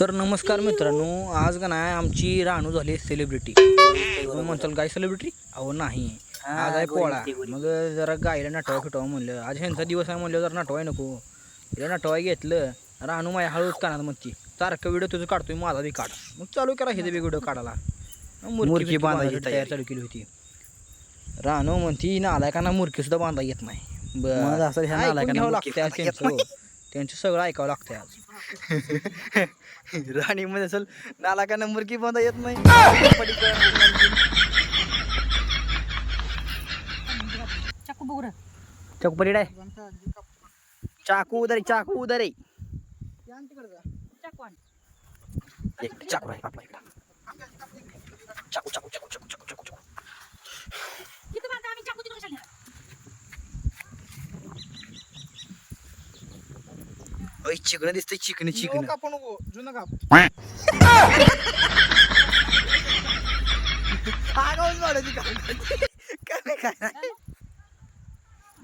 तर नमस्कार मित्रांनो आज का नाही आमची राणू झाली सेलिब्रिटी म्हणताल गाय सेलिब्रिटी अहो नाही. आज आहे पोळा. मग जरा गायला नटवा फिटवा म्हणलं. आज ह्यांचा दिवस आहे म्हणलं जरा नटवाय नको. तिला नटवाय घेतलं. राणू माझ्या हळूच कानात म्हणती सारखं व्हिडिओ तुझं काढतोय माझा बी काढ. मग चालू करा हे बी व्हिडिओ काढायला. मुरकी बांधायची तयार. चालू केली होती. राणू म्हणती नालायकांना मुरकी सुद्धा बांधा येत नाही. मग असं ह्या नालायकांना. त्यांचं सगळं ऐकावं लागतंय आज. राणी मध्ये असेल नाला का नंबर की बंद येत नाही? चाकू बघू चाकू पलीड आहे. चाकू उदर चाकू उदर आहे चाकू चाकू चाकू चाकू किती बांधा आम्ही चाकू तिकडे चालणार ओय चिकन दिसतंय चिकन चिकन जुनं काप आगाऊच वाढवती काय काय नाही, काय नाही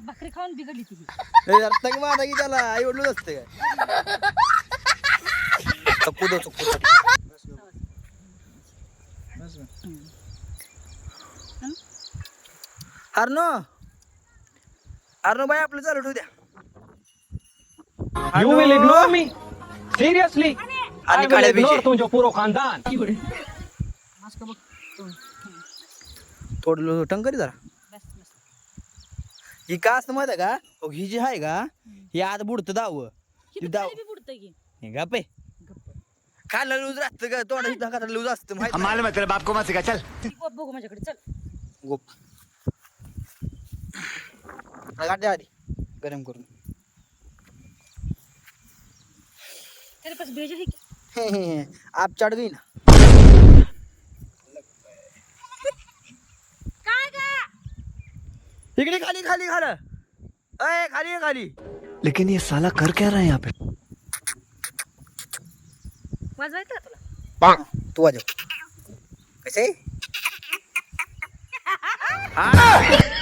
बकरी खाऊन बिघडली ती. ए, रत्ता की माझा की त्याला आई वडलोच असते काय? दो चप्पू. अर्नो अर्नो बाई आपलं चालू ठेवू द्या. You will ignore me? Seriously? I will ignore बीचे तुमचं पुरो खानदान. थोडं टंकरी जरा. बस बस. ही का असतं माहिती आहे का? हो, ही जी आहे का? ही आत बुडतं दाव. किती दाव हे का पे खायला लूज राहतं का? तोंडाची धाकात लूज असतं माहिती आहे? मालूम है तेरे बाप को? मत सिखा चल. ती बघू माझ्याकडे चल. गोप. गाठ आधी. गरम करून. तेरे पास भेज है क्या? आप चढ गई ना। इकडे खाली खाली खाल। अय खाली आहे, खाली। लेकिन ये साला कर क्या रहा है यहाँ पे? का तुला तू वाजव कसे या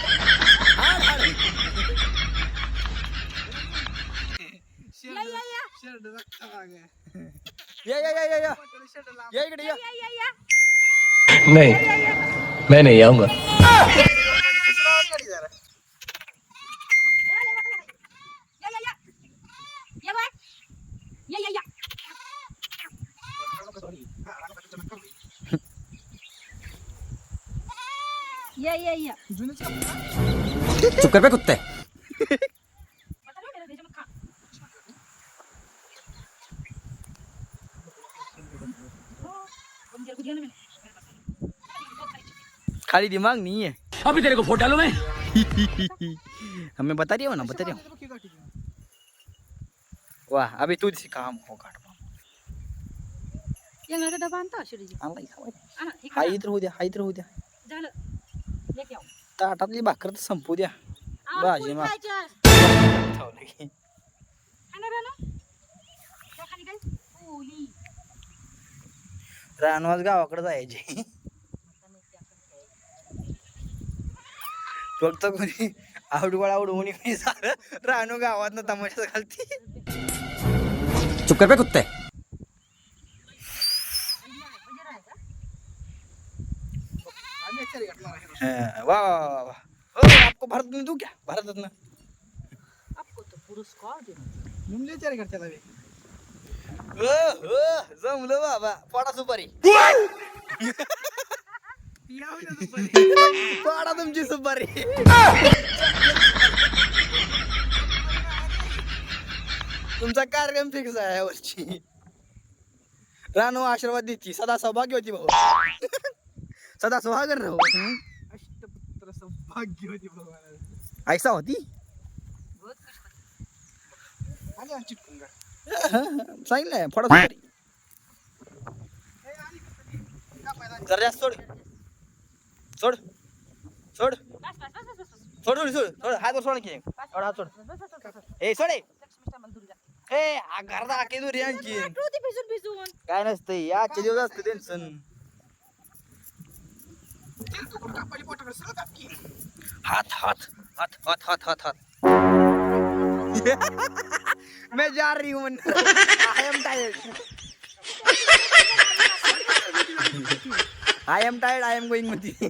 नहीं मैं नहीं आऊंगा या या या या बाय या या या या या या जुनंच काप. चुप कर पे कुत्ते खाली दिमाग नहीं है। अभी तेरे को फोटो डालू मैं? हमें बता रही हो ना बता रही हो. वाह अभी तू काम हो काढ यांना डबा आणता शिडीजी आणलाय का? आणा हे करा. इतर होऊ द्या हाय इतर होऊ द्या झालं आओ। ताटातली भाकर तर संपू द्या भाजी पोळी मा- खायची आज. ठेवलं की. खाणार आहे ना? त्या खाली काय? पोळी. रानवाज गावाकडे जायचे. फक्त कोणी आवडगोळा आवडू कोणी कोणी झालं रानू गावात ना तमाशा घालती. चुप कर पे कुत्ते. वाह वाह हो आपको भारत में दूं क्या? भारत में आपको तो पुरस्कार देना घातला त्याला बी. हो हो जमलं बाबा. पडा सुपारी. पडा तुमची सुपारी. तुमचा कार्यक्रम फिक्स आहे यावर्षी. रानू आशीर्वाद देती. सदा सौभाग्य होती भाऊ. सदा सुहागर राहू हं? अष्टपुत्र सौभाग्यवती भगवान ऐसा होती. आली आमची चिटकून चांगलं आहे फडा जरा सोड. सोड. सोड. सोड सोड सोड. सोड हात सोड की सोड हात सोड. ए सोडे ए घरात आके दूर यांची काय नसतं आजचे दिवस असतं टेन्शन हात हात हात हात हात हात हात. मैं जा रही हूँ I am tired I am tired I am गोईंगमध्ये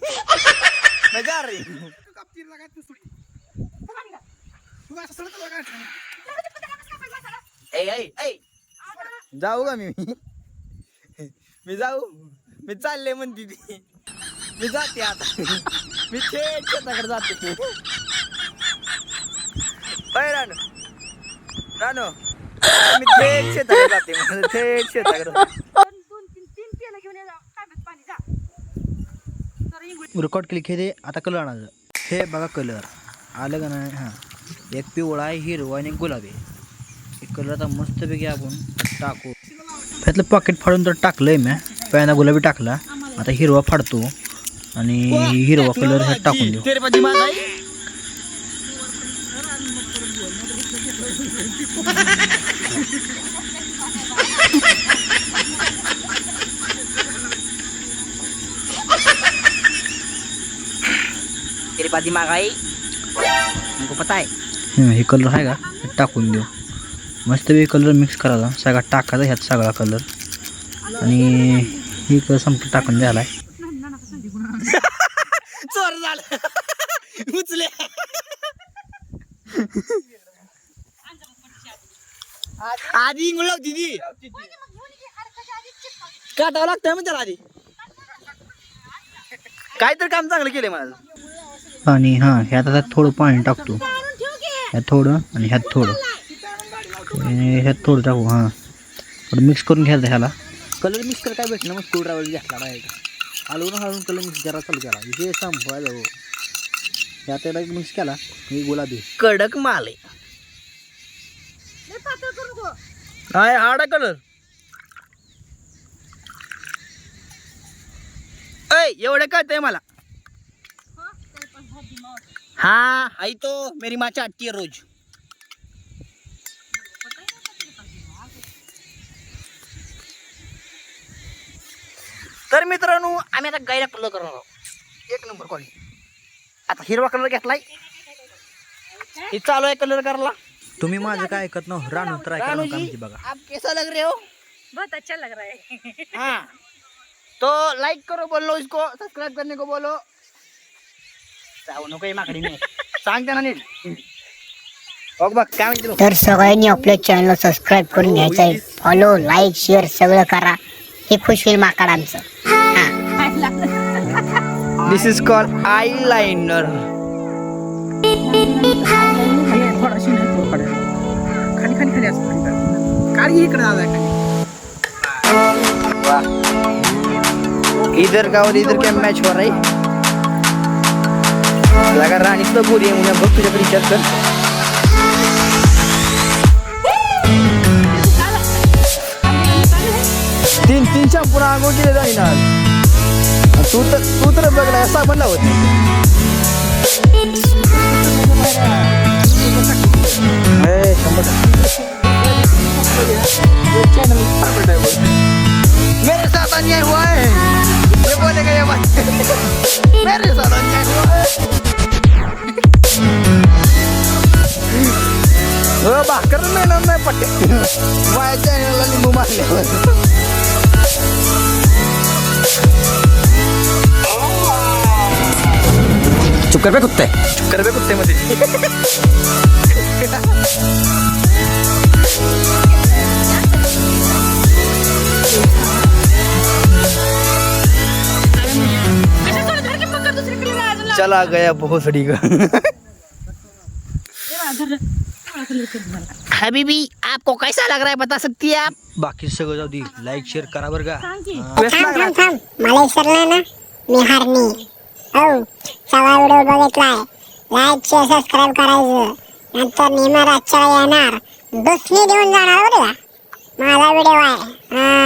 मजा रे कापतील लागा ए जाऊ का मी? मी जाऊ? मी चालले म्हणते ती. मी जाते आता. मी थेट शेताकडे जाते होय रानू रानू मी थेट शेताकडे जाते म्हणजे थेट शेताकडे जाते. दोन दोन तीन तीन पेलं घेऊन ये जा तांब्यात पाणी जा तर इंगळी रेकॉर्ड केली की ते आता कलर आणायचं. हे बघा कलर आलं का नाही? हां. एक पिवळा आहे हिरवा आणि एक गुलाबी. हे कलर आता मस्तपैकी आपण टाकू. त्यातलं पॉकेट फाडून तर टाकलंय मी. पहिल्यांदा गुलाबी टाकला. आता हिरवा फाडतो. आणि हिरवा कलर ह्यात टाकून देऊ. तेरे पाठी माझा आहे. तेरे पाठी मागा आहे पता है कलर आहे का हे टाकून देऊ मस्तपैकी कलर मिक्स करायचा सगळा टाकायचा ह्यात सगळा कलर आणि ही कलर संपलं टाकून द्यायला आहे चोर झालं उचले आधी इंगळ लावती ती. काटावं लागतंय मग त्याला आधी. काय तर काम चांगलं केलंय माझं आणि हां ह्यात आता थोडं पाणी टाकतो. ह्यात थोडं आणि ह्यात थोडं. आणि ह्यात थोडं टाकू हां. थोडं मिक्स करून घ्यायचं ह्याला. कलर मिक्स कर काय भेटलं मग? स्क्रू ड्रायव्हर घेतला डायरेक्ट हलवून हलवून कलर मिक्स जरा चालू केला. इथे संपवायला हो. ह्यात एकदा मिक्स केला. ही गुलाबी. कडक माल आहे लय पातळ करू नको हाय आडा कलर ऐ एवढं कळतंय मला. हा हाँ आई तो मेरी माँ चाटती है रोज. तर मित्रांनो आम्ही आता गायला कलर करणार आहोत. एक नंबर क्वालिटी आता हिरवा कलर घेतलाय. हे चालू आहे कलर करायला. तुम्ही माझं काय ऐकत ना रानू ट्राय करा जी आमची बघा. आप कैसा लग रहे हो? बहुत अच्छा लग रहा है। हाँ। तो लाइक करो बोलो इसको सब्सक्राइब करने को बोलो। जाऊ नको हे माकडी नाही सांगते ना नीट बघ बघ काय म्हणते तो? तर सगळ्यांनी आपल्या चॅनलला सबस्क्राईब करून घ्यायचं आहे. फॉलो लाईक शेअर सगळं करा. हे खुश होईल माकड आमचं. This is call eyeliner थोडाशी नाही तो खाली खाली खाली असं खाली काढ इकडे दादा खाली. इधर का और इधर क्या मैच हो रहा है? लगा राणी तो गोरी है म्हणून बहुत तुझ्याकडे विचार कर। तीन तीन शॅम्पू आंघोळ केले जाईल आज तू तर तू तर बघला साबण लावत ए, शंभर मेरे साथ अन्याय हुआ है ये बोलेगा ये बात मेरे साथ अन्याय हुआ है अ, भाकर मिळणार नाही पट्टे माझ्या चॅनलला लिंबू मारल्यावर चुप कर बे कुत्ते चुप कर बे कुत्ते मध्ये चला गया भोसडी का. हबीबी आपको कैसा लग रहा है बता सकती है आप? बाकी सगळं जाऊ दे लाईक शेअर करा बरं का. मला विसरलं ना मी हारणी हो सगळा व्हिडिओ बघितलाय लाईक शेअर सबस्क्राईब करायचं नंतर नेहमी रातच्या येणार. दुसरी देऊन जाणार हो बरं का माझा व्हिडिओ आहे.